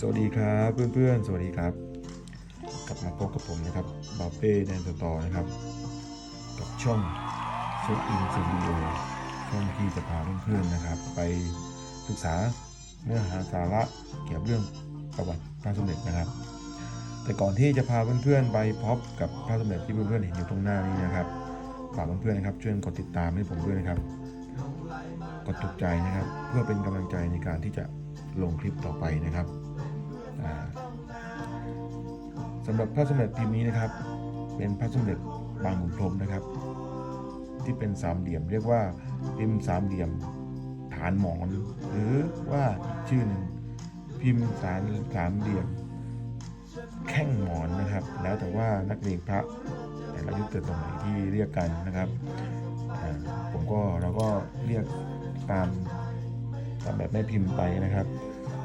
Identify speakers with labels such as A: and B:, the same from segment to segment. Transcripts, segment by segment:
A: สวัสดีครับเพื่อนๆ สวัสดีครับ กลับมาพบกับผมนะครับบาเป้แดนสตอนะครับ กับช่องเช็คอินสตูดิโอช่องที่จะพาเพื่อนๆนะครับ ไปศึกษาเนื้อหาสาระเกี่ยวกับเรื่องประวัติพระสมเด็จนะครับ แต่ก่อนที่จะพาเพื่อนๆไปพบกับพระสมเด็จที่เพื่อนๆเห็นอยู่ตรงหน้านี้นะครับฝากเพื่อนๆนะครับช่วยกดติดตามให้ผมด้วยนะครับ กดถูกใจนะครับ เพื่อเป็นกำลังใจในการที่จะลงคลิปต่อไปนะครับ สำหรับพระสมเด็จพิมนี้นะครับ เป็นพระสมเด็จบางขุนพรมนะครับ ที่เป็นสามเหลี่ยม เรียกว่าพิมพ์สามเหลี่ยมฐานหมอน หรือว่าชื่อหนึ่งพิมพ์สารสามเหลี่ยม แข้งหมอนนะครับ แล้วแต่ว่านักเรียนพระแต่ละยุคแต่สมัยที่เรียกกันนะครับผมก็เราก็เรียกตามตามแบบแม่พิมพ์ไปนะครับ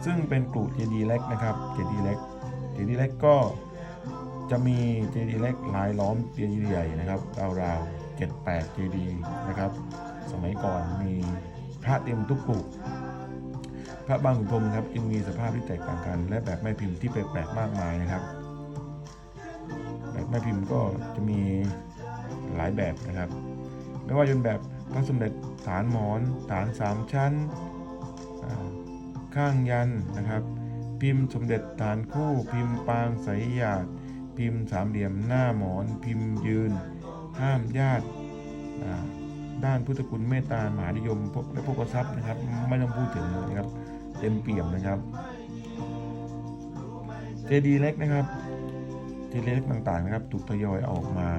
A: ซึ่งเป็นกลุ่เจดีเล็กนะครับเจดีเล็กเจดีเล็กก็จะมีเจดีเล็กลายล้อมเจดีใหญ่นะครับราวๆ7 8เจดีนะครับ สมัยก่อนมีพระเต็มทุกกลุ่พระบางขุนพรมครับจึงมีสภาพที่แตกต่างกัน และแบบแม่พิมพ์ที่แปลกๆมากมายนะครับ แบบแม่พิมพ์ก็จะมีหลายแบบนะครับ ไม่ว่าจะเป็นแบบพระสมเด็จฐานหมอนฐานสามชั้น ข้างยันนะครับ พิมพ์สมเด็จฐานคู่ พิมพ์ปางสายหยาด พิมพ์สามเหลี่ยมหน้าหมอน พิมพ์ยืน ห้ามญาติด้านพุทธคุณเมตตามหานิยมและพวกทรัพย์นะครับ ไม่ต้องพูดถึงนะครับ เต็มเปี่ยมนะครับ เจดีเล็กนะครับ เจดีเล็กต่างๆนะครับถูกทยอยออกมา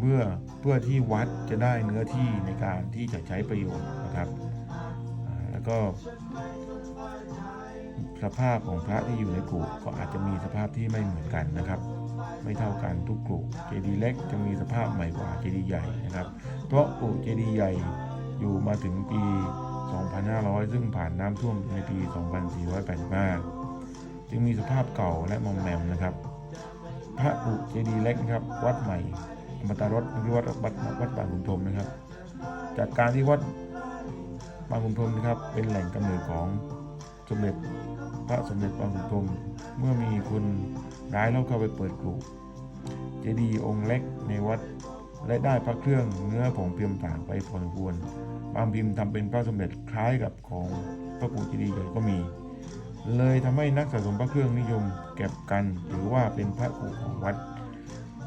A: เพื่อเพื่อที่วัดจะได้เนื้อที่ในการที่จะใช้ประโยชน์นะครับ แล้วก็ สภาพของพระที่อยู่ในกลุ่ก็อาจจะมีสภาพที่ไม่เหมือนกันนะครับ ไม่เท่ากันทุกกลุ่เจดีย์เล็กจะมีสภาพใหม่กว่าเจดีย์ใหญ่นะครับ เพราะกลุ่เจดีย์ใหญ่อยู่มาถึงปี 2500 ซึ่งผ่านน้ำท่วมในปี 2485 จึงมีสภาพเก่าและมอมแมมนะครับ พระอุเจดีย์เล็กนะครับ วัดใหม่อมตารสหรือวัดวัดวัดบางขุนพรมนะครับ จากการที่วัดบางขุนพรมนะครับเป็นแหล่งกำเนิดของสมเด็จ พระสมเด็จบางขุพรมเมื่อมีคนร้ายแล้วเข้าไปเปิดกลุ่เจดีย์องค์เล็กในวัดและได้พระเครื่องเนื้อผงพิมพ์ต่างไปพอสมควรบางพิมพ์ทำเป็นพระสมเด็จคล้ายกับของพระปู่เจดีย์ใหญ่ก็มี เลยทำให้นักสะสมพระเครื่องนิยมเก็บกันถือว่าเป็นพระกูของวัด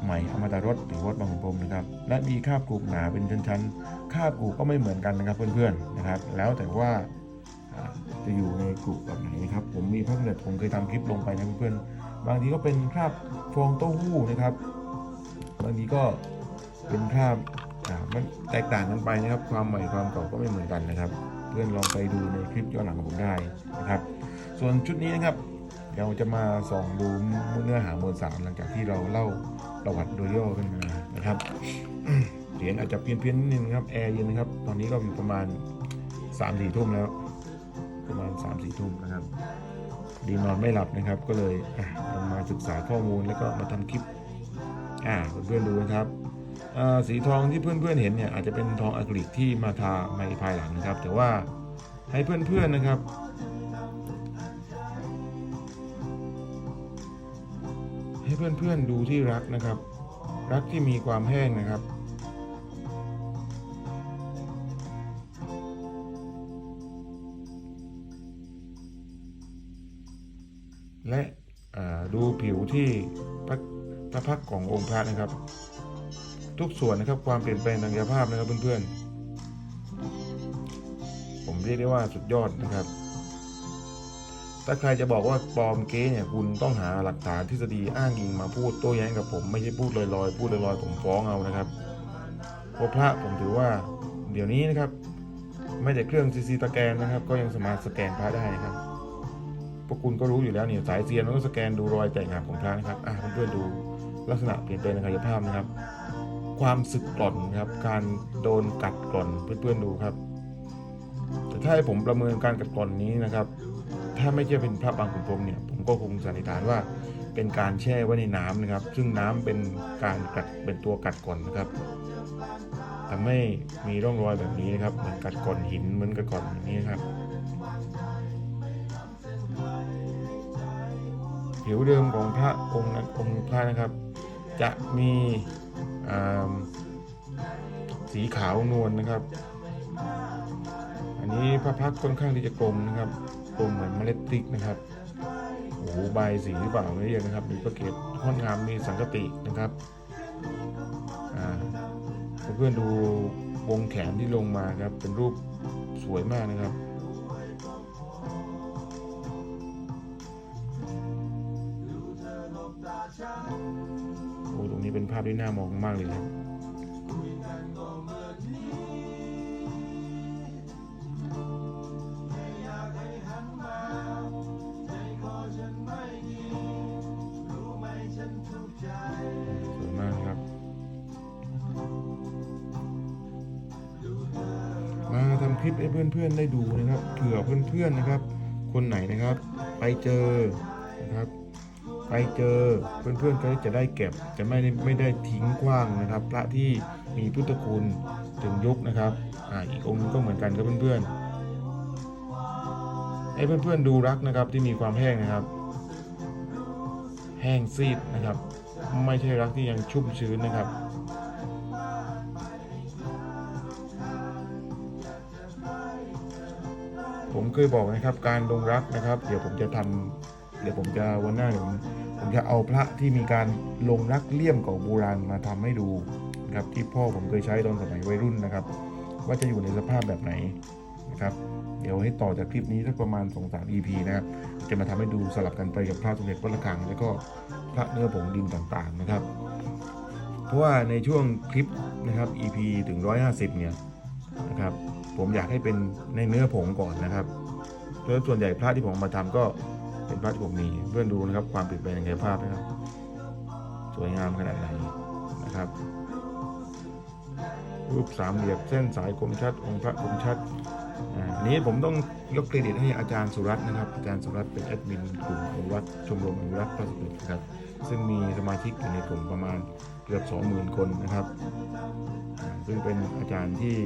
A: ใหม่อมตะรสหรือวัดบางขุนพรมนะครับ และมีคาบกรูหนาเป็นชั้นๆคาบกรูก็ไม่เหมือนกันนะครับเพื่อนๆนะครับ แล้วแต่ว่า จะอยู่ในกลุ่มแบบไหนนะครับ ผมมีพระสมเด็จผมเคยทำคลิปลงไปนะเพื่อนๆบางทีก็เป็นคราบฟองเต้าหู้นะครับ บางทีก็เป็นคราบอ่ามันแตกต่างกันไปนะครับ ความใหม่ความเก่าก็ไม่เหมือนกันนะครับ เพื่อนลองไปดูในคลิปย้อนหลังของผมได้นะครับ ส่วนชุดนี้นะครับเราจะมาส่องดูเนื้อหามวลสารหลังจากที่เราเล่าประวัติโดยย่อกันมานะครับเสียงอาจจะเพี้ยนๆนิดนึงครับแอร์เย็นนะครับ ตอนนี้ก็อยู่ประมาณ3ามสี่ทุ่มแล้ว ประมาณ3ามสี่ทุ่มนะครับ ดีนอนไม่หลับนะครับ ก็เลยอะเรามาศึกษาข้อมูลแล้วก็มาทำคลิปอ่าเพื่อนๆดูนะครับสีทองที่เพื่อนๆเห็นเนี่ยอาจจะเป็นทองอะคริลิกที่มาทาในภายหลังนะครับ แต่ว่าให้เพื่อนๆนะครับให้เพื่อนๆดูที่รักนะครับ รักที่มีความแห้งนะครับ และดูผิวที่พระพระพักขององค์พระนะครับ ทุกส่วนนะครับความเปลี่ยนแปลงทางกายภาพนะครับเพื่อนๆ ผมเรียกได้ว่าสุดยอดนะครับ ถ้าใครจะบอกว่าปลอมเก๊เนี่ยคุณต้องหาหลักฐานทฤษฎีอ้างอิงมาพูดโต้แย้งกับผมไม่ใช่พูดลอยๆพูดลอยๆผมฟ้องเอานะครับพระพระผมถือว่าเดี๋ยวนี้นะครับ ไม่แต่เครื่องซีซีตะแกนนะครับ ก็ยังสามารถสแกนพระได้นะครับ พวกคุณก็รู้อยู่แล้วเนี่ยสายเซียนมันก็สแกนดูรอยแตกหักของพระนะครับอะเพื่อนๆดูลักษณะเปลี่ยนแปลงทางกายภาพนะครับ ความสึกกร่อนนะครับ การโดนกัดกร่อนเพื่อนๆดูครับ แต่ถ้าให้ผมประเมินการกัดกร่อนนี้นะครับ ถ้าไม่ใช่เป็นพระบางขุนพรมเนี่ย ผมก็คงสันนิษฐานว่าเป็นการแช่ไว้ในน้ำนะครับ ซึ่งน้ำเป็นการกัดเป็นตัวกัดกร่อนนะครับทำให้มีร่องรอยแบบนี้นะครับ เหมือนกัดกร่อนหินเหมือนกัดกร่อนอย่างนี้นะครับ ผิวเดิมของพระองค์นั้นองค์พระนะครับ จะมีสีขาวนวลนะครับ อันนี้พระพักค่อนข้างที่จะกลมนะครับกลมเหมือนเมล็ดพริกนะครับโอ้โหใบสีหรือเปล่าไม่เรียกนะครับ มีประเกตค่อนงามมีสังกตินะครับเพื่อนๆดูวงแขนที่ลงมาครับเป็นรูปสวยมากนะครับ เป็นภาพที่น่ามองมากเลยครับสวยมากครับมาทำคลิปให้เพื่อนๆได้ดูนะครับเผื่อเพื่อนๆนะครับ คนไหนนะครับ ไปเจอนะครับ ไปเจอเพื่อนๆก็จะได้เก็บจะไม่ได้ไม่ได้ทิ้งกว้างนะครับ พระที่มีพุทธคุณถึงยุคนะครับอ่าอีกองค์นึงก็เหมือนกันครับเพื่อนๆให้เพื่อนๆดูรักนะครับที่มีความแห้งนะครับ แห้งซีดนะครับ ไม่ใช่รักที่ยังชุ่มชื้นนะครับผมเคยบอกนะครับการลงรักนะครับ เดี๋ยวผมจะทำ เดี๋ยวผมจะวันหน้าเดี๋ยวผมผมจะเอาพระที่มีการลงรักเลี่ยมเก่าโบราณมาทำให้ดูนะครับที่พ่อผมเคยใช้ตอนสมัยวัยรุ่นนะครับ ว่าจะอยู่ในสภาพแบบไหนนะครับ เดี๋ยวให้ต่อจากคลิปนี้สักประมาณ2อสาม EP นะครับ จะมาทำให้ดูสลับกันไปกับพระสมเด็จวัดระฆัง แล้วก็พระเนื้อผงดินต่างๆนะครับ เพราะว่าในช่วงคลิปนะครับ EP ถึง 150 เนี่ยนะครับ ผมอยากให้เป็นในเนื้อผงก่อนนะครับโดยส่วนใหญ่พระที่ผมมาทำก็ เป็นพระที่ผมมีเพื่อนดูนะครับ ความเปลี่ยนแปลงในภาพนะครับ สวยงามขนาดไหนนะครับรูปสามเหลี่ยมเส้นสายคมชัด องค์พระคมชัดอันนี้ผมต้องยกเครดิตให้อาจารย์สุรัตน์นะครับ อาจารย์สุรัตน์เป็นแอดมินกลุ่มอนุรักษ์ชมรมอนุรักษ์พระสมเด็จนะครับ ซึ่งมีสมาชิกอยู่ในกลุ่มประมาณเกือบ 20,000 คนนะครับ ซึ่งเป็นอาจารย์ที่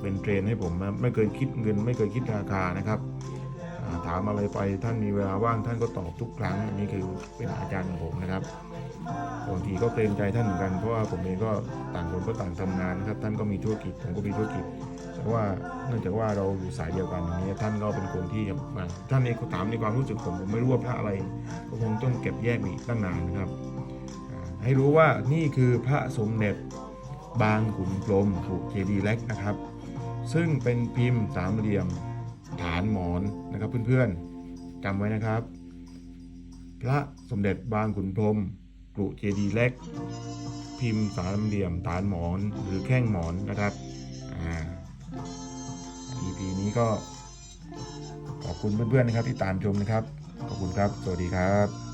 A: เป็นเทรนให้ผมไม่เคยคิดเงิน ไม่เคยคิดราคานะครับ ถามอะไรไปท่านมีเวลาว่างท่านก็ตอบทุกครั้งอันนี้คือเป็นอาจารย์ของผมนะครับบางทีก็เกรงใจท่านเหมือนกันเพราะว่าผมเองก็ต่างคนก็ต่างทำงานนะครับ ท่านก็มีธุรกิจผมก็มีธุรกิจแต่ว่าเนื่องจากว่าเราอยู่สายเดียวกันอย่างนี้ท่านก็เป็นคนที่มาท่านเองก็ถามในความรู้สึกผมผมไม่รู้ว่าพระอะไร ก็คงต้องเก็บแยกอีกตั้งนานนะครับ ให้รู้ว่านี่คือพระสมเด็จบางขุนพรหมถูกเจดีเล็กนะครับ ซึ่งเป็นพิมพ์สามเหลี่ยม ฐานหมอนนะครับเพื่อนๆจำไว้นะครับ พระสมเด็จบางขุนพรมกรุเจดีเล็ก พิมพ์สามเหลี่ยมฐานหมอนหรือแข้งหมอนนะครับอ่า EP นี้ก็ขอบคุณเพื่อนๆนะครับที่ตามชมนะครับ ขอบคุณครับ สวัสดีครับ